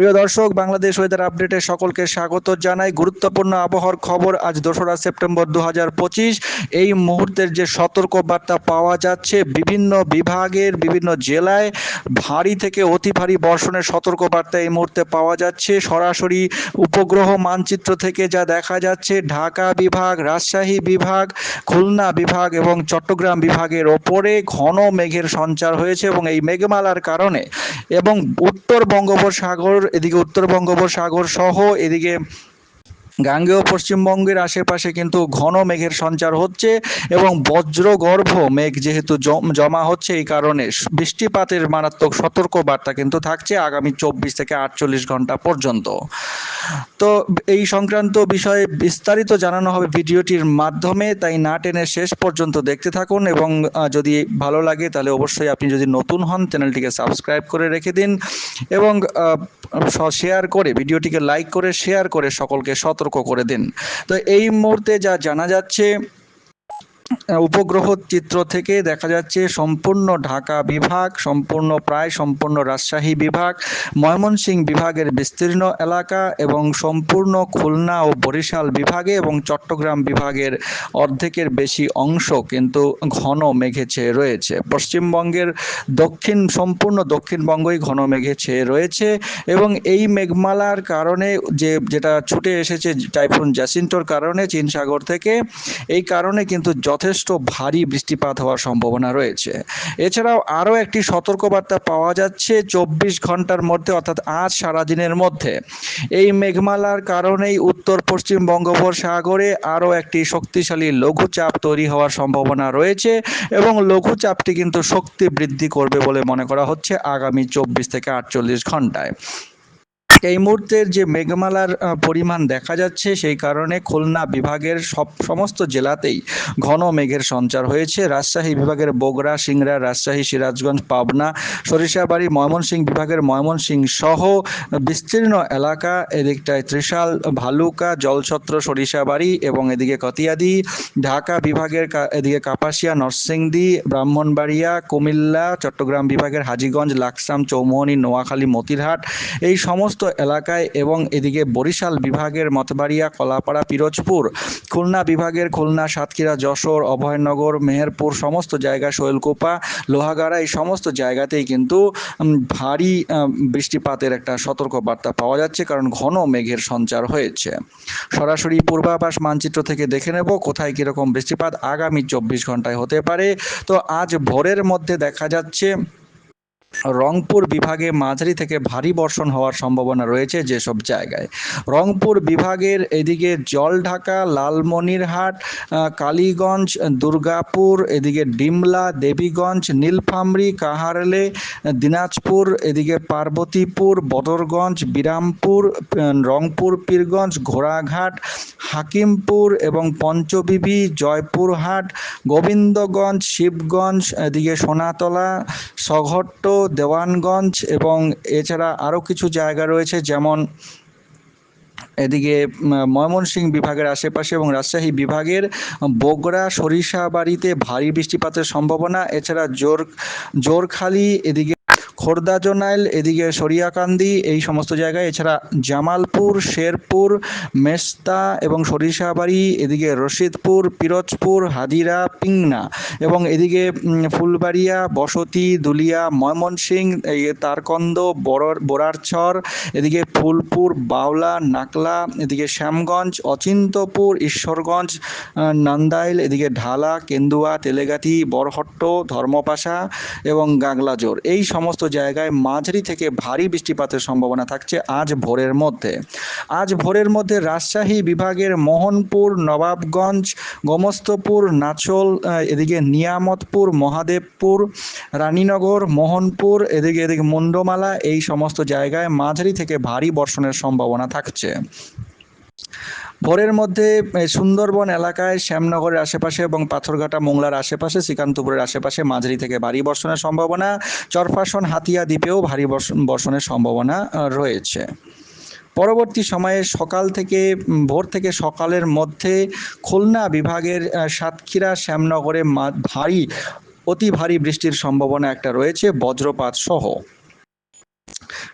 প্রিয় দর্শক, বাংলাদেশ ওয়েদার আপডেটে সকলকে স্বাগত জানাই। গুরুত্বপূর্ণ আবহাওয়ার খবর আজ দোসরা সেপ্টেম্বর দু হাজার পঁচিশ। এই মুহূর্তের যে সতর্ক বার্তা পাওয়া যাচ্ছে, বিভিন্ন বিভাগের, বিভিন্ন জেলায় ভারী থেকে অতি ভারী বর্ষণের সতর্ক বার্তা এই মুহূর্তে পাওয়া যাচ্ছে। সরাসরি উপগ্রহ মানচিত্র থেকে যা দেখা যাচ্ছে, ঢাকা বিভাগ, রাজশাহী বিভাগ, খুলনা বিভাগ এবং চট্টগ্রাম বিভাগের ওপরে ঘন মেঘের সঞ্চার হয়েছে এবং এই মেঘমালার কারণে এবং উত্তর বঙ্গোপসাগর এদিকে উত্তর বঙ্গোপসাগর সহ এদিকে গাঙ্গেয় পশ্চিমবঙ্গের আশেপাশে কিন্তু ঘন মেঘের সঞ্চার হচ্ছে এবং বজ্রগর্ভ মেঘ যেহেতু জম- হচ্ছে এই কারণে বৃষ্টিপাতের মারাত্মক সতর্ক বার্তা কিন্তু থাকছে আগামী চব্বিশ থেকে আটচল্লিশ ঘণ্টা পর্যন্ত। তো এই সংক্রান্ত বিষয়ে বিস্তারিত জানানো হবে ভিডিওটির মাধ্যমে, তাই না টেনে শেষ পর্যন্ত দেখতে থাকুন এবং যদি ভালো লাগে তাহলে অবশ্যই আপনি যদি নতুন হন, চ্যানেলটিকে সাবস্ক্রাইব করে রেখে দিন। এবং শেয়ার করে, ভিডিওটিকে লাইক করে শেয়ার করে সকলকে সতর্ক করে দিন। তো এই মুহূর্তে যা জানা যাচ্ছে উপগ্রহ চিত্র থেকে দেখা যাচ্ছে সম্পূর্ণ ঢাকা বিভাগ, সম্পূর্ণ প্রায় সম্পূর্ণ রাজশাহী বিভাগ, ময়মনসিংহ বিভাগের বিস্তীর্ণ এলাকা এবং সম্পূর্ণ খুলনা ও বরিশাল বিভাগে এবং চট্টগ্রাম বিভাগের অর্ধেকের বেশি অংশ কিন্তু ঘন মেঘে ছেয়ে রয়েছে। পশ্চিমবঙ্গের দক্ষিণ, সম্পূর্ণ দক্ষিণবঙ্গই ঘন মেঘে ছেয়ে রয়েছে এবং এই মেঘমালার কারণে যে, যেটা ছুটে এসেছে টাইফুন জ্যাসিন্টোর কারণে চীন সাগর থেকে, এই কারণে কিন্তু যথেষ্ট ভারী বৃষ্টিপাত হওয়ার সম্ভাবনা রয়েছে। এছাড়াও আরও একটি সতর্কবার্তা পাওয়া যাচ্ছে চব্বিশ ঘণ্টার মধ্যে, অর্থাৎ আজ সারাদিনের মধ্যে। এই মেঘমালার কারণেই উত্তর পশ্চিম বঙ্গোপসাগরে আরও একটি শক্তিশালী লঘুচাপ তৈরি হওয়ার সম্ভাবনা রয়েছে এবং লঘুচাপটি কিন্তু শক্তি বৃদ্ধি করবে বলে মনে করা হচ্ছে আগামী চব্বিশ থেকে আটচল্লিশ ঘন্টায়। এই মুহূর্তের যে মেঘমালার পরিমাণ দেখা যাচ্ছে সেই কারণে খুলনা বিভাগের সব সমস্ত জেলাতেই ঘন মেঘের সঞ্চার হয়েছে। রাজশাহী বিভাগের বগুড়া, সিংড়া, রাজশাহী, সিরাজগঞ্জ, পাবনা, সরিষাবাড়ি, ময়মনসিংহ বিভাগের ময়মনসিংহ সহ বিস্তীর্ণ এলাকা, এদিকটায় ত্রিশাল, ভালুকা, জলছত্র, সরিষাবাড়ি এবং এদিকে কতিয়াদি, ঢাকা বিভাগের এদিকে কাপাসিয়া, নরসিংদী, ব্রাহ্মণবাড়িয়া, কুমিল্লা, চট্টগ্রাম বিভাগের হাজীগঞ্জ, লাকসাম, চৌমোহনী, নোয়াখালী, মতিরহাট, এই সমস্ত এলাকায় এবং এদিকে বরিশাল বিভাগের মতবাড়িয়া, কলাপাড়া, পিরোজপুর, খুলনা বিভাগের খুলনা, সাতক্ষীরা, যশোর, অভয়নগর, মেহেরপুর সমস্ত জায়গা, শৈলকুপা, লোহাগাড়া এই সমস্ত জায়গাতেই কিন্তু ভারী বৃষ্টিপাতের একটা সতর্ক বার্তা পাওয়া যাচ্ছে কারণ ঘন মেঘের সঞ্চার হয়েছে। সরাসরি পূর্বাভাস মানচিত্র থেকে দেখে নেব কোথায় কীরকম বৃষ্টিপাত আগামী চব্বিশ ঘন্টায় হতে পারে। তো আজ ভোরের মধ্যে দেখা যাচ্ছে রংপুর বিভাগে মাঝারি থেকে ভারী বর্ষণ হওয়ার সম্ভাবনা রয়েছে যেসব জায়গায়। রংপুর বিভাগের এদিকে জলঢাকা, লালমনিরহাট কালীগঞ্জ, দুর্গাপুর, এদিকে ডিমলা, দেবীগঞ্জ, নীলফামরি, কাহারলে, দিনাজপুর, এদিকে পার্বতীপুর, বদরগঞ্জ, বিরামপুর রংপুর, পীরগঞ্জ, ঘোড়াঘাট, হাকিমপুর এবং পঞ্চবিবি, জয়পুরহাট, গোবিন্দগঞ্জ, শিবগঞ্জ, এদিকে সোনাতলা সঘট্ট দেওয়ানগঞ্জ এবং এছাড়া আরও কিছু জায়গা রয়েছে, যেমন এদিকে ময়মনসিং ময়মনসিংহ বিভাগের আশেপাশে এবং রাজশাহী বিভাগের বগুড়া, সরিষাবাড়িতে ভারী বৃষ্টিপাতের সম্ভাবনা। এছাড়া জোর জোরখালি এদিকে খোর্দা জোনাইল, এদিকে সরিয়াকান্দি এই সমস্ত জায়গায়। এছাড়া জামালপুর, শেরপুর, মেস্তা এবং সরিষাবাড়ি, এদিকে রশিদপুর, পিরোজপুর, হাজিরা, পিংনা এবং এদিকে ফুলবাড়িয়া, বসতি, দুলিয়া, ময়মনসিং, এই তারকন্দ বড় বোরারছর এদিকে ফুলপুর, বাউলা, নাকলা, এদিকে শ্যামগঞ্জ, অচিন্তপুর, ঈশ্বরগঞ্জ নান্দাইল, এদিকে ঢালা, কেন্দুয়া, তেলেগাতি, বরহট্ট, ধর্মপাশা এবং গাগলাজোর এই সমস্ত জায়গায় মাঝারি থেকে ভারী বৃষ্টিপাতের সম্ভাবনা থাকছে আজ ভোরের মধ্যে। আজ ভোরের মধ্যে রাজশাহী বিভাগের মোহনপুর, নবাবগঞ্জ, গোমস্তপুর, নাচল এদিকে নিয়ামতপুর, মহাদেবপুর, রানীনগর, মোহনপুর, এদিকে এদিকে মুন্ডমালা, এই সমস্ত জায়গায় মাঝারি থেকে ভারী বর্ষণের সম্ভাবনা থাকছে। ভোরের মধ্যে সুন্দরবন এলাকায়, শ্যামনগরের আশেপাশে এবং পাথরঘাটা মোংলার আশেপাশে, শ্রীকান্তপুরের আশেপাশে মাঝারি থেকে ভারী বর্ষণের সম্ভাবনা। চরফাসন হাতিয়া দ্বীপেও ভারী বর্ষণ- বর্ষণের সম্ভাবনা রয়েছে। পরবর্তী সময়ে সকাল থেকে ভোর থেকে সকালের মধ্যে খুলনা বিভাগের সাতক্ষীরা, শ্যামনগরে ভারী, অতি ভারী বৃষ্টির সম্ভাবনা একটা রয়েছে, বজ্রপাত সহ।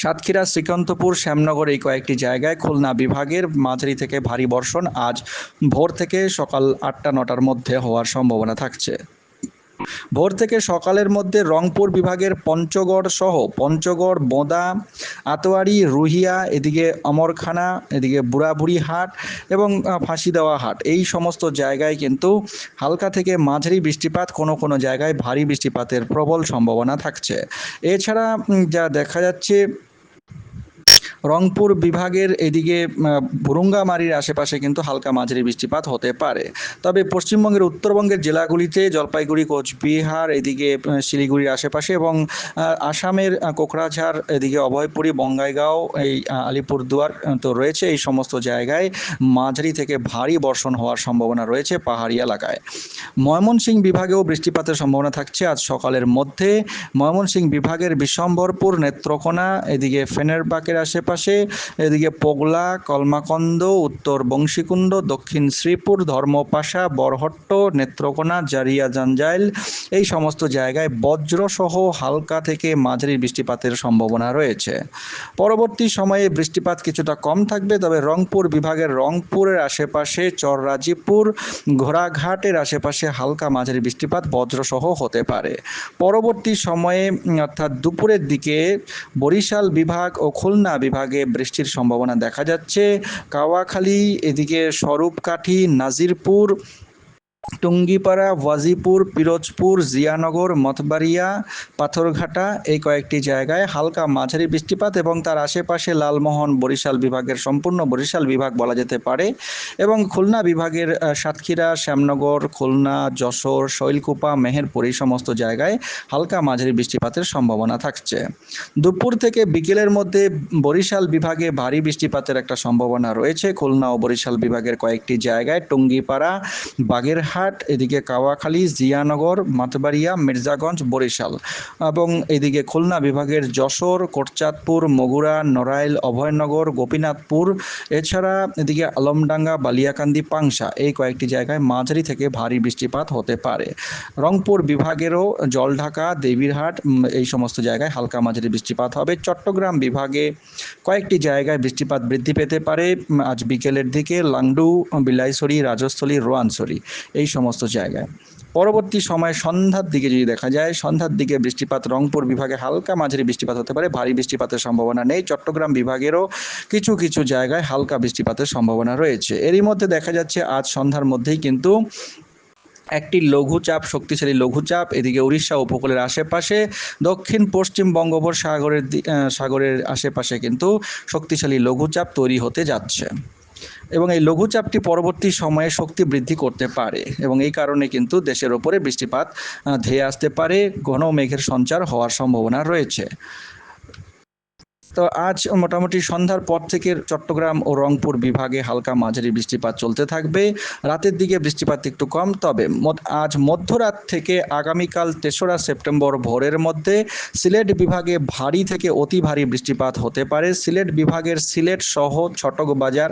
সাতক্ষীরা, শ্রীকান্তপুর, শ্যামনগর এই কয়েকটি জায়গায় খুলনা বিভাগের মাঝারি থেকে ভারী বর্ষণ আজ ভোর থেকে সকাল আটটা, নটার মধ্যে হওয়ার সম্ভাবনা থাকছে। ভোর থেকে সকালের মধ্যে রংপুর বিভাগের পঞ্চগড় সহ পঞ্চগড়, বোঁদা, আতোয়ারি, রুহিয়া, এদিকে অমরখানা, এদিকে বুড়াবুড়ি হাট এবং ফাঁসি দেওয়া হাট। এই সমস্ত জায়গায় কিন্তু হালকা থেকে মাঝারি বৃষ্টিপাত, কোনো কোনো জায়গায় ভারী বৃষ্টিপাতের প্রবল সম্ভাবনা থাকছে। এছাড়া যা দেখা যাচ্ছে রংপুর বিভাগের এদিকে বুরুঙ্গামারির আশেপাশে কিন্তু হালকা মাঝারি বৃষ্টিপাত হতে পারে। তবে পশ্চিমবঙ্গের উত্তরবঙ্গের জেলাগুলিতে জলপাইগুড়ি, কোচবিহার, এদিকে শিলিগুড়ির আশেপাশে এবং আসামের কোকরাঝাড়, এদিকে অভয়পুরী, বঙ্গাইগাঁও, এই আলিপুরদুয়ার তো রয়েছে এই সমস্ত জায়গায়। মাঝারি থেকে ভারী বর্ষণ হওয়ার সম্ভাবনা রয়েছে পাহাড়ি এলাকায়। ময়মনসিংহ বিভাগেও বৃষ্টিপাতের সম্ভাবনা থাকছে আজ সকালের মধ্যে। ময়মনসিংহ বিভাগের বিশ্বম্বরপুর নেত্রকোনা, এদিকে ফেনেরবাকের আশেপাশে এদিকে পোগলা, কলমাকন্দ, উত্তর বংশীকুণ্ড, দক্ষিণ শ্রীপুর, ধর্মপাশা, বরহট্ট, নেত্রকোনা, জারিয়া জাঞ্জাইল, এই সমস্ত জায়গায় বজ্রসহ হালকা থেকে মাঝারি বৃষ্টিপাতের সম্ভাবনা রয়েছে। পরবর্তী সময়ে বৃষ্টিপাত কিছুটা কম থাকবে, তবে রংপুর বিভাগের রংপুরের আশেপাশে, চররাজিপুর, ঘোড়াঘাটের আশেপাশে হালকা মাঝারি বৃষ্টিপাত বজ্রসহ হতে পারে। পরবর্তী সময়ে অর্থাৎ দুপুরের দিকে, বরিশাল বিভাগ ও খুলনা বিভাগে বৃষ্টির সম্ভাবনা দেখা যাচ্ছে। কাওয়াখালী এদিকে স্বরূপকাঠি নাজিরপুর টুঙ্গিপাড়া, ওয়াজিপুর, পিরোজপুর, জিয়ানগর মথবাড়িয়া পাথরঘাটা এই কয়েকটি জায়গায় হালকা মাঝারি বৃষ্টিপাত এবং তার আশেপাশে লালমোহন বরিশাল বিভাগের সম্পূর্ণ বরিশাল বিভাগ বলা যেতে পারে এবং খুলনা বিভাগের সাতক্ষীরা, শ্যামনগর, খুলনা, যশোর, শৈলকুপা, মেহেরপুর এই সমস্ত জায়গায় হালকা মাঝারি বৃষ্টিপাতের সম্ভাবনা থাকছে। দুপুর থেকে বিকেলের মধ্যে বরিশাল বিভাগে ভারী বৃষ্টিপাতের একটা সম্ভাবনা রয়েছে। খুলনা ও বরিশাল বিভাগের কয়েকটি জায়গায় টুঙ্গিপাড়া, বাগেরহাট এদিকে কাওয়াখালী, জিয়ানগর, মাতবাড়িয়া, মির্জাগঞ্জ, বরিশাল। এবং এদিকে খুলনা বিভাগের যশোর, কোটচাঁদপুর, মগুরা, নড়াইল, অভয়নগর, গোপীনাথপুর, এছাড়া এদিকে আলমডাঙ্গা, বালিয়াকান্দি, পাংশা এই কয়েকটি জায়গায় মাঝারি থেকে ভারী বৃষ্টিপাত হতে পারে। রংপুর বিভাগেরও জলঢাকা, দেবীরহাট এই সমস্ত জায়গায় হালকা মাঝারি বৃষ্টিপাত হবে। চট্টগ্রাম বিভাগে কয়েকটি জায়গায় বৃষ্টিপাত বৃদ্ধি পেতে পারে। আজ বিকেলের দিকে লাংডু, বিলাইছড়ি, রাজস্থলী, রোয়ানছড়ি এই সমস্ত জায়গায়। পরবর্তী সময়ে সন্ধ্যার দিকে যদি দেখা যায়, সন্ধ্যার দিকে বৃষ্টিপাত রংপুর বিভাগে হালকা মাঝারি বৃষ্টিপাত হতে পারে, ভারী বৃষ্টিপাতের সম্ভাবনা নেই। চট্টগ্রাম বিভাগেরও কিছু কিছু জায়গায় হালকা বৃষ্টিপাতের সম্ভাবনা রয়েছে। এরই মধ্যে দেখা যাচ্ছে আজ সন্ধ্যার মধ্যেই কিন্তু একটি লঘুচাপ, শক্তিশালী লঘুচাপ এদিকে উড়িষ্যা উপকূলের আশেপাশে, দক্ষিণ পশ্চিম বঙ্গোপসাগরের সাগরের আশেপাশে কিন্তু শক্তিশালী লঘুচাপ তৈরি হতে যাচ্ছে। এবং এই লঘুচাপটি পরবর্তী সময়ে শক্তি বৃদ্ধি করতে পারে এবং এই কারণে কিন্তু দেশের ওপরে বৃষ্টিপাত ধেয়ে আসতে পারে, ঘন মেঘের সঞ্চার হওয়ার সম্ভাবনা রয়েছে। তো আজ মোটামুটি সন্ধ্যার পর থেকে চট্টগ্রাম ও রংপুর বিভাগে হালকা মাঝারি বৃষ্টিপাত চলতে থাকবে। রাতের দিকে বৃষ্টিপাত একটু কম, তবে আজ মধ্যরাত থেকে আগামীকাল তেসরা সেপ্টেম্বর ভোরের মধ্যে সিলেট বিভাগে ভারী থেকে অতি ভারী বৃষ্টিপাত হতে পারে। সিলেট বিভাগের সিলেট সহ ছটক বাজার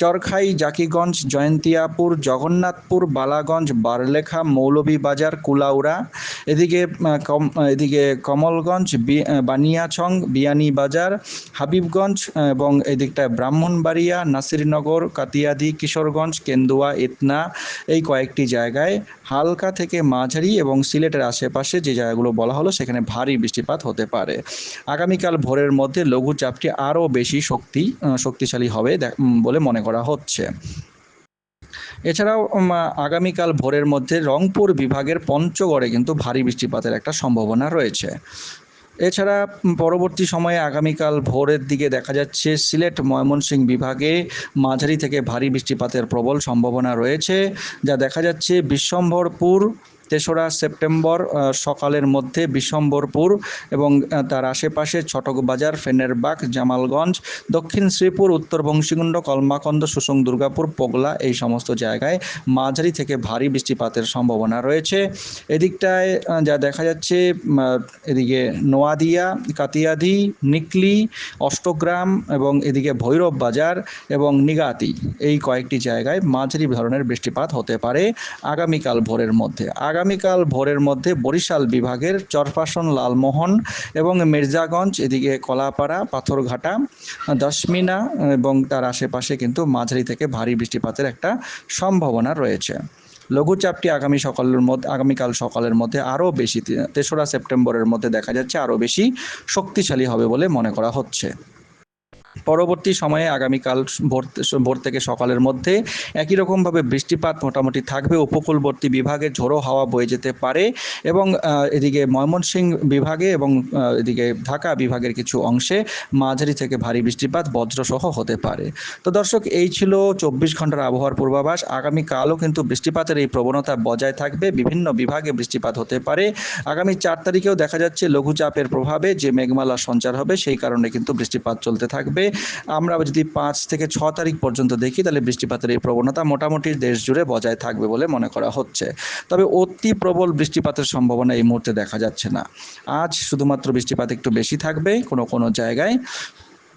চরখাই, জাকিগঞ্জ, জয়ন্তিয়াপুর, জগন্নাথপুর, বালাগঞ্জ, বারলেখা, মৌলভীবাজার, কুলাউড়া, এদিকে এদিকে কমলগঞ্জ বানিয়াছং বিয়ানীবাজার হাবিবগঞ্জ এবং এদিকটায় ব্রাহ্মণবাড়িয়া, নাসিরনগর, কাতিয়াদি, কিশোরগঞ্জ, কেন্দুয়া ইতনা এই কয়েকটি জায়গায় হালকা থেকে মাঝারি এবং সিলেটের আশেপাশে যে জায়গাগুলো বলা হলো, সেখানে ভারী বৃষ্টিপাত হতে পারে। আগামীকাল ভোরের মধ্যে লঘুচাপটি আরও বেশি শক্তি শক্তিশালী হবে বলে মনে করা হচ্ছে। এছাড়াও আগামীকাল ভোরের মধ্যে রংপুর বিভাগের পঞ্চগড়ে কিন্তু ভারী বৃষ্টিপাতের একটা সম্ভাবনা রয়েছে। এছাড়া পরবর্তী সময়ে আগামীকাল ভোরের দিকে দেখা যাচ্ছে সিলেট ময়মনসিংহ বিভাগে মাঝারি থেকে ভারী বৃষ্টিপাতের প্রবল সম্ভাবনা রয়েছে, যা দেখা যাচ্ছে বিশ্বম্ভরপুর তেসরা সেপ্টেম্বর সকালের মধ্যে বিশ্বম্বরপুর এবং তার আশেপাশে ছটকবাজার ফেনেরবাগ, জামালগঞ্জ, দক্ষিণ শ্রীপুর, উত্তর বংশীকুণ্ড, কলমাকন্দ সুসং দুর্গাপুর, পোগলা এই সমস্ত জায়গায় মাঝারি থেকে ভারী বৃষ্টিপাতের সম্ভাবনা রয়েছে। এদিকটায় যা দেখা যাচ্ছে এদিকে নোয়াদিয়া, কাতিয়াদি, নিকলি, অষ্টগ্রাম এবং এদিকে ভৈরব বাজার এবং নিগাতি এই কয়েকটি জায়গায় মাঝারি ধরনের বৃষ্টিপাত হতে পারে আগামীকাল ভোরের মধ্যে। আগামীকাল ভোরের মধ্যে বরিশাল বিভাগের চরফাসন লালমোহন এবং মির্জাগঞ্জ, এদিকে কলাপাড়া, পাথরঘাটা, দশমিনা এবং তার আশেপাশে কিন্তু মাঝারি থেকে ভারী বৃষ্টিপাতের একটা সম্ভাবনা রয়েছে। লঘুচাপটি আগামী সকালের মধ্যে, আগামীকাল সকালের মধ্যে আরও বেশি, তেসরা সেপ্টেম্বরের মধ্যে দেখা যাচ্ছে আরও বেশি শক্তিশালী হবে বলে মনে করা হচ্ছে। পরবর্তী সময়ে আগামীকাল ভোর ভোর থেকে সকালের মধ্যে একই রকমভাবে বৃষ্টিপাত মোটামুটি থাকবে। উপকূলবর্তী বিভাগে ঝোড়ো হাওয়া বয়ে যেতে পারে এবং এদিকে ময়মনসিংহ বিভাগে এবং এদিকে ঢাকা বিভাগের কিছু অংশে মাঝারি থেকে ভারী বৃষ্টিপাত বজ্রসহ হতে পারে। তো দর্শক, এই ছিল চব্বিশ ঘণ্টার আবহাওয়ার পূর্বাভাস। আগামীকালও কিন্তু বৃষ্টিপাতের এই প্রবণতা বজায় থাকবে। বিভিন্ন বিভাগে বৃষ্টিপাত হতে পারে। আগামী চার তারিখেও দেখা যাচ্ছে লঘুচাপের প্রভাবে যে মেঘমালা সঞ্চার হবে, সেই কারণে কিন্তু বৃষ্টিপাত চলতে থাকবে। আমরা যদি পাঁচ থেকে ছ তারিখ পর্যন্ত দেখি, তাহলে বৃষ্টিপাতের এই প্রবণতা মোটামুটি দেশ জুড়ে বজায় থাকবে বলে মনে করা হচ্ছে। তবে অতি প্রবল বৃষ্টিপাতের সম্ভাবনা এই মুহূর্তে দেখা যাচ্ছে না। আজ শুধুমাত্র বৃষ্টিপাত একটু বেশি থাকবে কোনো কোনো জায়গায়।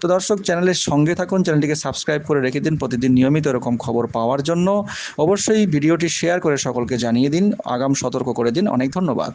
তো দর্শক, চ্যানেলের সঙ্গে থাকুন, চ্যানেলটিকে সাবস্ক্রাইব করে রেখে দিন প্রতিদিন নিয়মিত এরকম খবর পাওয়ার জন্য। অবশ্যই ভিডিওটি শেয়ার করে সকলকে জানিয়ে দিন। আগাম সতর্ক করে দিন। অনেক ধন্যবাদ।